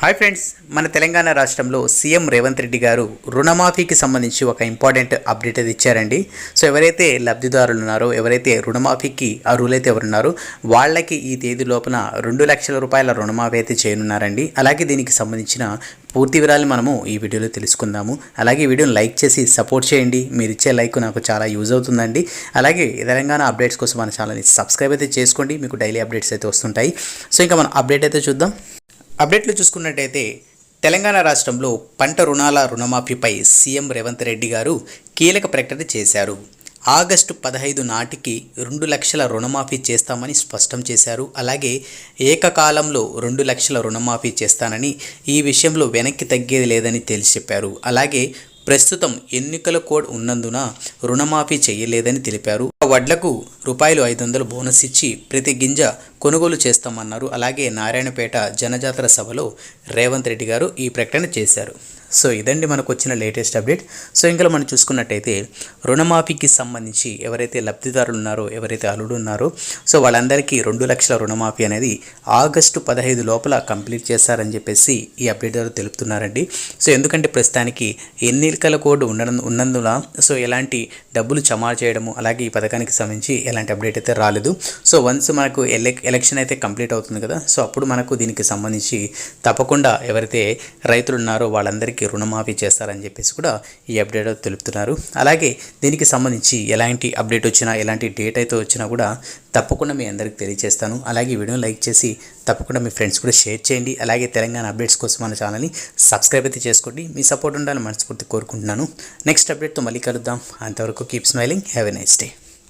Hi friends మన తెలంగాణ రాష్ట్రంలో CM Revanth Reddy గారు రుణమాఫీకి సంబంధించి ఒక ఇంపార్టెంట్ అప్డేట్ అది ఇచ్చారండి. సో ఎవరైతే లబ్ధిదారులు ఉన్నారో ఎవరైతే రుణమాఫీకి అర్హులైతే ఎవరున్నారో వాళ్ళకి ఈ తేదీ లోపల రెండు లక్షల రూపాయల రుణమాఫీ అయితే చేయనున్నారండి. అలాగే దీనికి సంబంధించిన పూర్తి వివరాలు మనము ఈ వీడియోలో తెలుసుకుందాము. అలాగే ఈ వీడియోని లైక్ చేసి సపోర్ట్ చేయండి. మీరు ఇచ్చే లైక్ నాకు చాలా యూజ్ అవుతుందండి. అలాగే తెలంగాణ అప్డేట్స్ కోసం మన ఛానల్ని సబ్స్క్రైబ్ అయితే చేసుకోండి. మీకు డైలీ అప్డేట్స్ అయితే వస్తుంటాయి. సో ఇంకా మనం అప్డేట్ అయితే చూద్దాం. అప్డేట్లు చూసుకున్నట్టయితే తెలంగాణ రాష్ట్రంలో పంట రుణాల రుణమాఫీపై సీఎం రేవంత్ రెడ్డి గారు కీలక ప్రకటన చేశారు. ఆగస్టు పదహైదు నాటికి రెండు లక్షల రుణమాఫీ చేస్తామని స్పష్టం చేశారు. అలాగే ఏకకాలంలో రెండు లక్షల రుణమాఫీ చేస్తానని ఈ విషయంలో వెనక్కి తగ్గేది లేదని తేల్చి చెప్పారు. అలాగే ప్రస్తుతం ఎన్నికల కోడ్ ఉన్నందున రుణమాఫీ చేయలేదని తెలిపారు. వడ్లకు రూపాయలు ఐదు వందలు బోనస్ ఇచ్చి ప్రతి గింజ కొనుగోలు చేస్తామన్నారు. అలాగే నారాయణపేట జనజాతర సభలో రేవంత్ రెడ్డి గారు ఈ ప్రకటన చేశారు. సో ఇదండి మనకు వచ్చిన లేటెస్ట్ అప్డేట్. సో ఇంకా మనం చూసుకున్నట్టయితే రుణమాఫీకి సంబంధించి ఎవరైతే లబ్ధిదారులు ఉన్నారో ఎవరైతే అల్లుడు ఉన్నారో సో వాళ్ళందరికీ రెండు లక్షల రుణమాఫీ అనేది ఆగస్టు పదహైదు లోపల కంప్లీట్ చేస్తారని చెప్పేసి ఈ అప్డేట్ ద్వారా తెలుపుతున్నారండి. సో ఎందుకంటే ప్రస్తుతానికి ఎన్నికల కోడ్ ఉండడం ఉన్నందున సో ఎలాంటి డబ్బులు జమా చేయడము అలాగే ఈ పథకానికి సంబంధించి ఎలాంటి అప్డేట్ అయితే రాలేదు. సో వన్స్ మనకు ఎలె ఎలక్షన్ అయితే కంప్లీట్ అవుతుంది కదా సో అప్పుడు మనకు దీనికి సంబంధించి తప్పకుండా ఎవరైతే రైతులు ఉన్నారో వాళ్ళందరికీ రుణమాఫీ చేస్తారని చెప్పేసి కూడా ఈ అప్డేట్ తెలుపుతున్నారు. అలాగే దీనికి సంబంధించి ఎలాంటి అప్డేట్ వచ్చినా ఎలాంటి డేట్ అయితే వచ్చినా కూడా తప్పకుండా మీ అందరికి తెలియజేస్తాను. అలాగే ఈ వీడియోని లైక్ చేసి తప్పకుండా మీ ఫ్రెండ్స్ కూడా షేర్ చేయండి. అలాగే తెలంగాణ అప్డేట్స్ కోసం మన ఛానల్ని సబ్స్క్రైబ్ అయితే చేసుకోండి. మీ సపోర్ట్ ఉండాలని మనస్ఫూర్తి కోరుకుంటున్నాను. నెక్స్ట్ అప్డేట్తో మళ్ళీ కలుద్దాం. అంతవరకు keep smiling. Have a nice day.